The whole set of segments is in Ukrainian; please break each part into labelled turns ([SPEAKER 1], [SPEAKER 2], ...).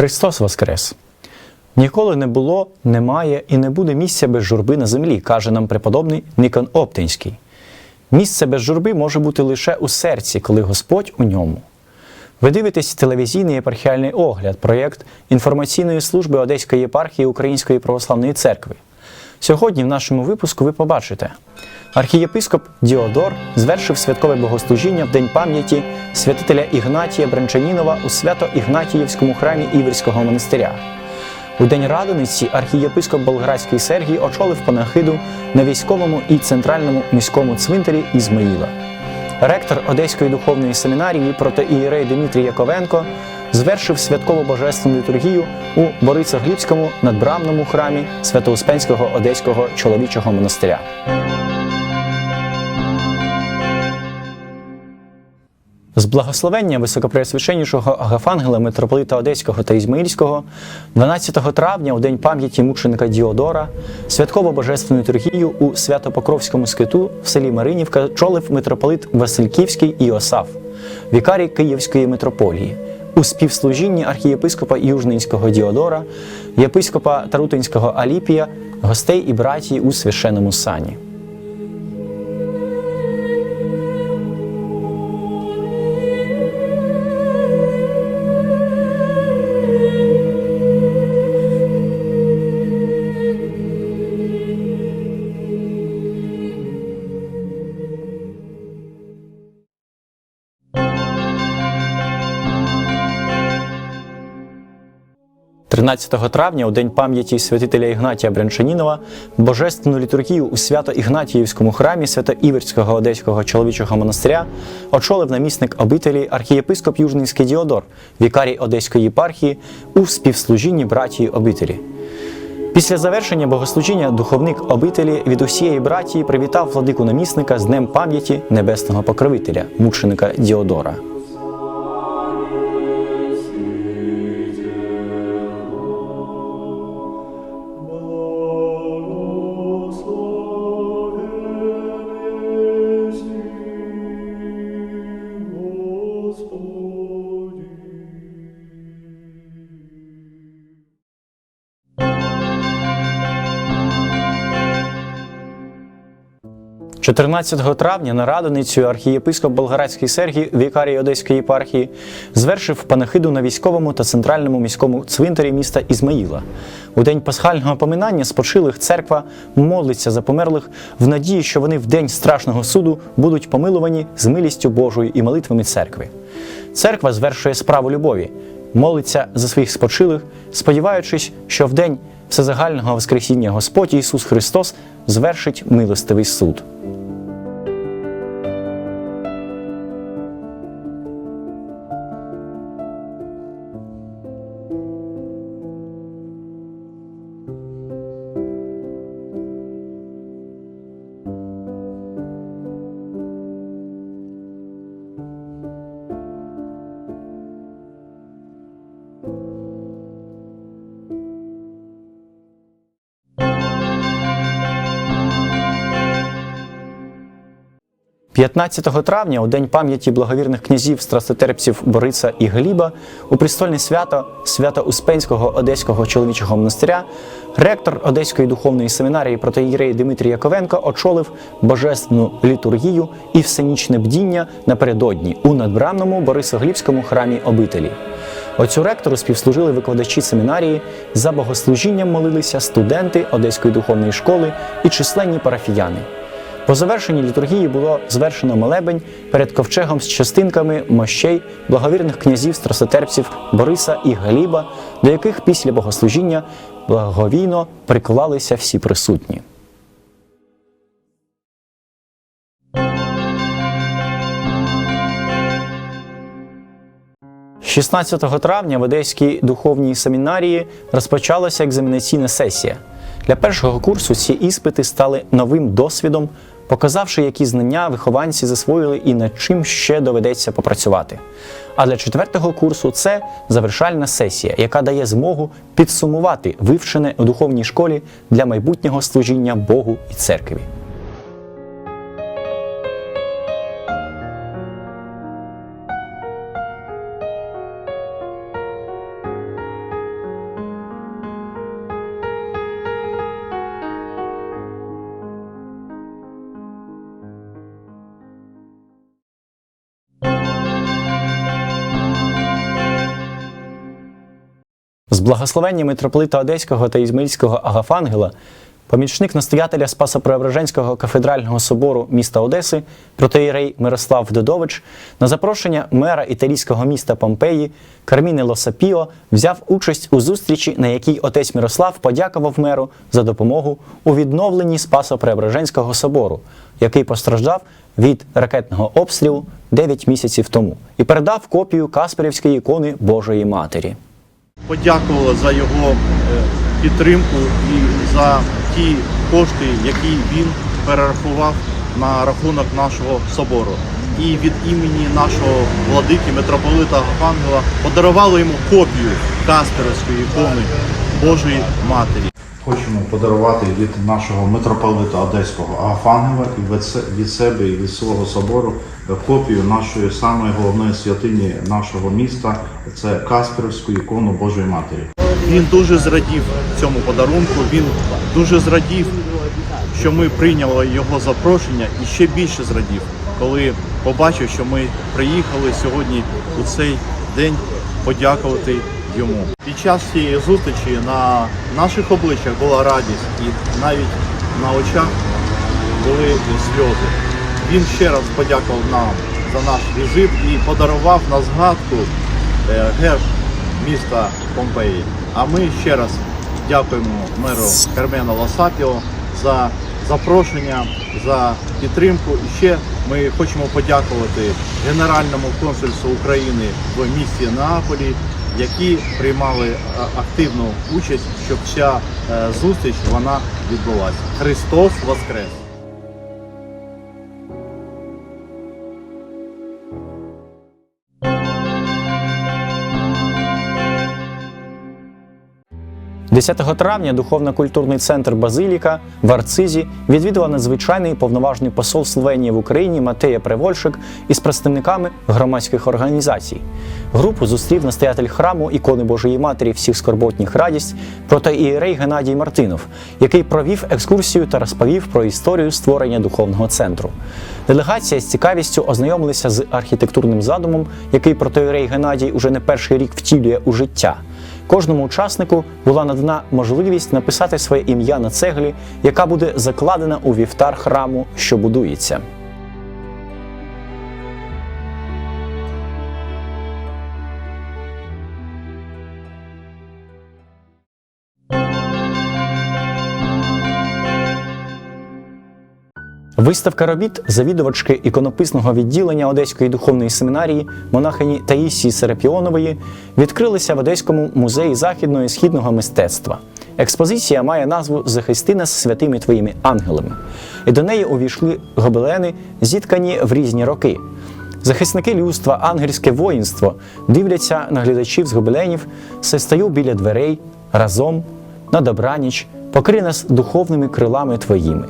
[SPEAKER 1] Христос Воскрес! Ніколи не було, немає і не буде місця без журби на землі, каже нам преподобний Никон Оптинський. Місце без журби може бути лише у серці, коли Господь у ньому. Ви дивитесь телевізійний єпархіальний огляд, проєкт інформаційної служби Одеської єпархії Української православної церкви. Сьогодні в нашому випуску ви побачите. Архієпископ Діодор звершив святкове богослужіння в день пам'яті святителя Ігнатія Бренчанінова у свято-Ігнатіївському храмі Іверського монастиря. У день радониці архієпископ Болградський Сергій очолив панахиду на військовому і центральному міському цвинтарі Ізмаїла. Ректор Одеської духовної семінарії протоієрей Дмитрій Яковенко звершив святкову божественну літургію у Борисоглібському надбрамному храмі Свято-Успенського Одеського чоловічого монастиря. З благословення високопреосвященнішого Агафангела митрополита Одеського та Ізмаїльського 12 травня, у день пам'яті мученика Діодора, святково божественну літургію у Свято-Покровському скиту в селі Маринівка чолив митрополит Васильківський Іосаф, вікарій Київської митрополії. У співслужінні архієпископа Южнинського Діодора, єпископа Тарутинського Аліпія, гостей і братії у священному сані. – 13 травня, у день пам'яті святителя Ігнатія Брянчанінова, божественну літургію у свято-Ігнатіївському храмі Свято-Іверського Одеського чоловічого монастиря очолив намісник обителі архієпископ Южнинський Діодор, вікарій Одеської єпархії у співслужінні братії обителі. Після завершення богослужіння духовник обителі від усієї братії привітав владику намісника з Днем пам'яті небесного покровителя, мученика Діодора. – 14 травня на радоницю архієпископ Болградський Сергій, вікарій Одеської єпархії, звершив панахиду на військовому та центральному міському цвинтарі міста Ізмаїла. У день пасхального поминання спочилих церква молиться за померлих в надії, що вони в день страшного суду будуть помилувані з милістю Божою і молитвами церкви. Церква звершує справу любові, молиться за своїх спочилих, сподіваючись, що в день всезагального Воскресіння Господь Ісус Христос звершить милостивий суд. – 15 травня, у день пам'яті благовірних князів страстотерпців Бориса і Гліба, у престольне свято свято Успенського Одеського чоловічого монастиря, ректор Одеської духовної семінарії протоїрей Дмитрій Яковенко очолив божественну літургію і всенічне бдіння напередодні у надбрамному Борисоглібському храмі обителі. Оцю ректору співслужили викладачі семінарії, за богослужінням молилися студенти Одеської духовної школи і численні парафіяни. По завершенні літургії було звершено молебень перед ковчегом з частинками мощей благовірних князів страсотерпців Бориса і Галіба, до яких після богослужіння благовійно приклалися всі присутні. – 16 травня в Одеській духовній семінарії розпочалася екзаменаційна сесія. Для першого курсу ці іспити стали новим досвідом, показавши, які знання вихованці засвоїли і над чим ще доведеться попрацювати. А для четвертого курсу це завершальна сесія, яка дає змогу підсумувати вивчене у духовній школі для майбутнього служіння Богу і церкві. З благословення митрополита Одеського та Ізмаїльського Агафангела, помічник настоятеля Спасо-Преображенського кафедрального собору міста Одеси, протеєрей Мирослав Додович, на запрошення мера італійського міста Помпеї Карміни Лосапіо взяв участь у зустрічі, на якій отець Мирослав подякував меру за допомогу у відновленні Спасо-Преображенського собору, який постраждав від ракетного обстрілу 9 місяців тому, і передав копію Касперівської ікони Божої Матері.
[SPEAKER 2] Подякували за його е, підтримку і за ті кошти, які він перерахував на рахунок нашого собору. І від імені нашого владики, митрополита Ангела, подарували йому копію Касперівської ікони Божої Матері. Хочемо подарувати від нашого митрополита Одеського Агафангела і від себе і від свого собору копію нашої самої головної святині нашого міста це Касперівську ікону Божої Матері. Він дуже зрадів цьому подарунку. Він дуже зрадів, що ми прийняли його запрошення, і ще більше зрадів, коли побачив, що ми приїхали сьогодні у цей день подякувати йому. Під час цієї зустрічі на наших обличчях була радість, і навіть на очах були сльози. Він ще раз подякував нам за наш візит і подарував на згадку е, герб міста Помпеї. А ми ще раз дякуємо меру Кармена Лосапіо за запрошення, за підтримку. І ще ми хочемо подякувати Генеральному консульству України в місті Неаполі, які приймали е, активну участь, щоб ця е, зустріч вона відбулася. Христос Воскрес!
[SPEAKER 1] – 10 травня духовно-культурний центр Базиліка в Арцизі відвідала надзвичайний повноважний посол Словенії в Україні Матея Превольшик із представниками громадських організацій. Групу зустрів настоятель храму ікони Божої Матері всіх скорботніх радість протоієрей Геннадій Мартинов, який провів екскурсію та розповів про історію створення духовного центру. Делегація з цікавістю ознайомилася з архітектурним задумом, який протоієрей Геннадій уже не перший рік втілює у життя. Кожному учаснику була надана можливість написати своє ім'я на цеглі, яка буде закладена у вівтар храму, що будується. Виставка робіт завідувачки іконописного відділення Одеської духовної семінарії монахині Таїсії Серапіонової відкрилися в Одеському музеї західного і східного мистецтва. Експозиція має назву Захисти нас святими твоїми ангелами, і до неї увійшли гобелени, зіткані в різні роки. Захисники людства, ангельське воїнство дивляться на глядачів з гобеленів, се стаю біля дверей разом на добраніч, покри нас духовними крилами твоїми.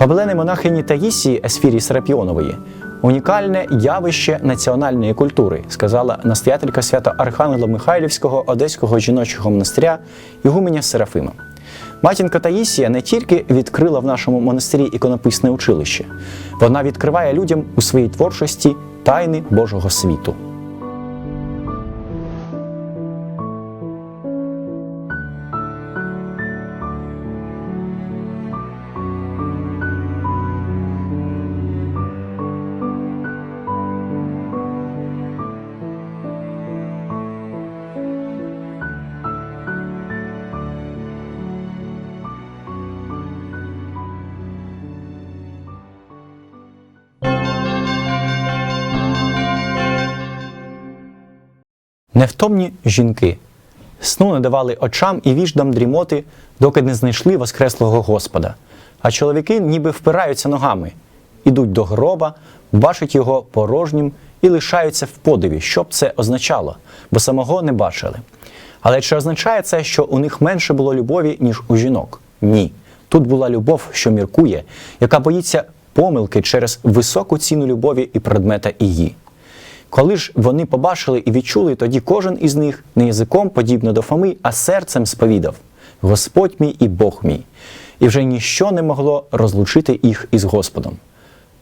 [SPEAKER 1] Гобелени монахині Таїсії Есфірії Серапіонової унікальне явище національної культури, сказала настоятелька свято Архангела Михайлівського Одеського жіночого монастиря Ігуменя Серафима. Матінка Таїсія не тільки відкрила в нашому монастирі іконописне училище, вона відкриває людям у своїй творчості тайни Божого світу. Невтомні жінки сну не давали очам і віждам дрімоти, доки не знайшли воскреслого Господа. А чоловіки ніби впираються ногами, ідуть до гроба, бачать його порожнім і лишаються в подиві, що б це означало, бо самого не бачили. Але чи означає це, що у них менше було любові, ніж у жінок? Ні. Тут була любов, що міркує, яка боїться помилки через високу ціну любові і предмета її. Коли ж вони побачили і відчули, тоді кожен із них не язиком, подібно до Фоми, а серцем сповідав: Господь мій і Бог мій. І вже ніщо не могло розлучити їх із Господом.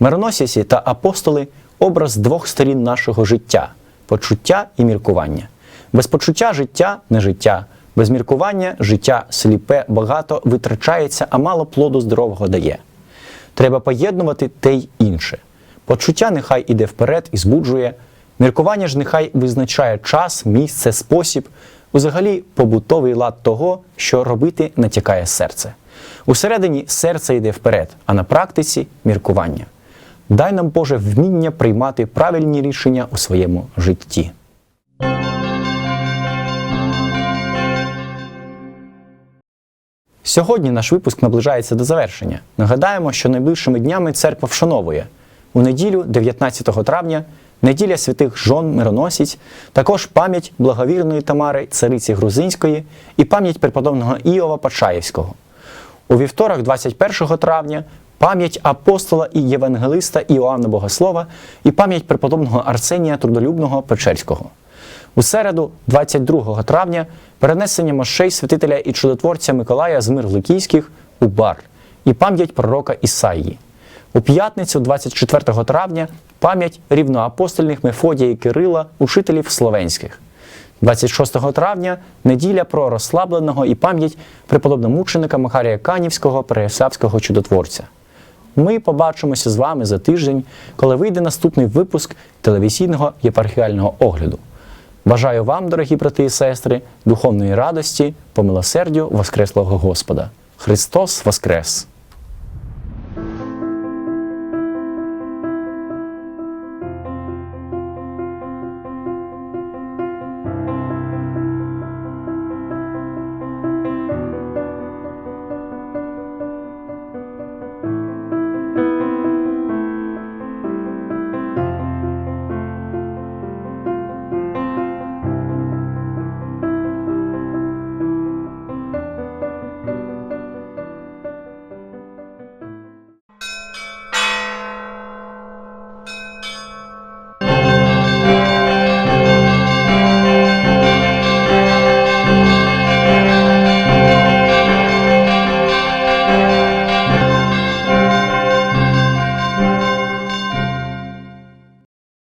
[SPEAKER 1] Мироносіці та апостоли образ двох сторін нашого життя почуття і міркування. Без почуття життя не життя, без міркування життя сліпе багато витрачається, а мало плоду здорового дає. Треба поєднувати те й інше. Почуття нехай іде вперед і збуджує, міркування ж нехай визначає час, місце, спосіб, взагалі побутовий лад того, що робити натякає серце. Усередині серце йде вперед, а на практиці міркування. Дай нам Боже вміння приймати правильні рішення у своєму житті. Сьогодні наш випуск наближається до завершення. Нагадаємо, що найближчими днями церква вшановує у неділю, 19 травня, неділя святих жон мироносіць, також пам'ять благовірної Тамари, цариці Грузинської і пам'ять преподобного Іова Пачаєвського. У вівторок, 21 травня, пам'ять апостола і євангелиста Іоанна Богослова і пам'ять преподобного Арсенія Трудолюбного Печерського. У середу, 22 травня, перенесення мощей святителя і чудотворця Миколая з Мирликійських у бар і пам'ять пророка Ісаїї. У п'ятницю, 24 травня, пам'ять рівноапостольних Мефодія і Кирила, учителів словенських. 26 травня неділя про розслабленого і пам'ять преподобного мученика Макарія Канівського Переяславського чудотворця. Ми побачимося з вами за тиждень, коли вийде наступний випуск телевізійного єпархіального огляду. Бажаю вам, дорогі брати і сестри, духовної радості, по милосердю Воскреслого Господа. Христос Воскрес!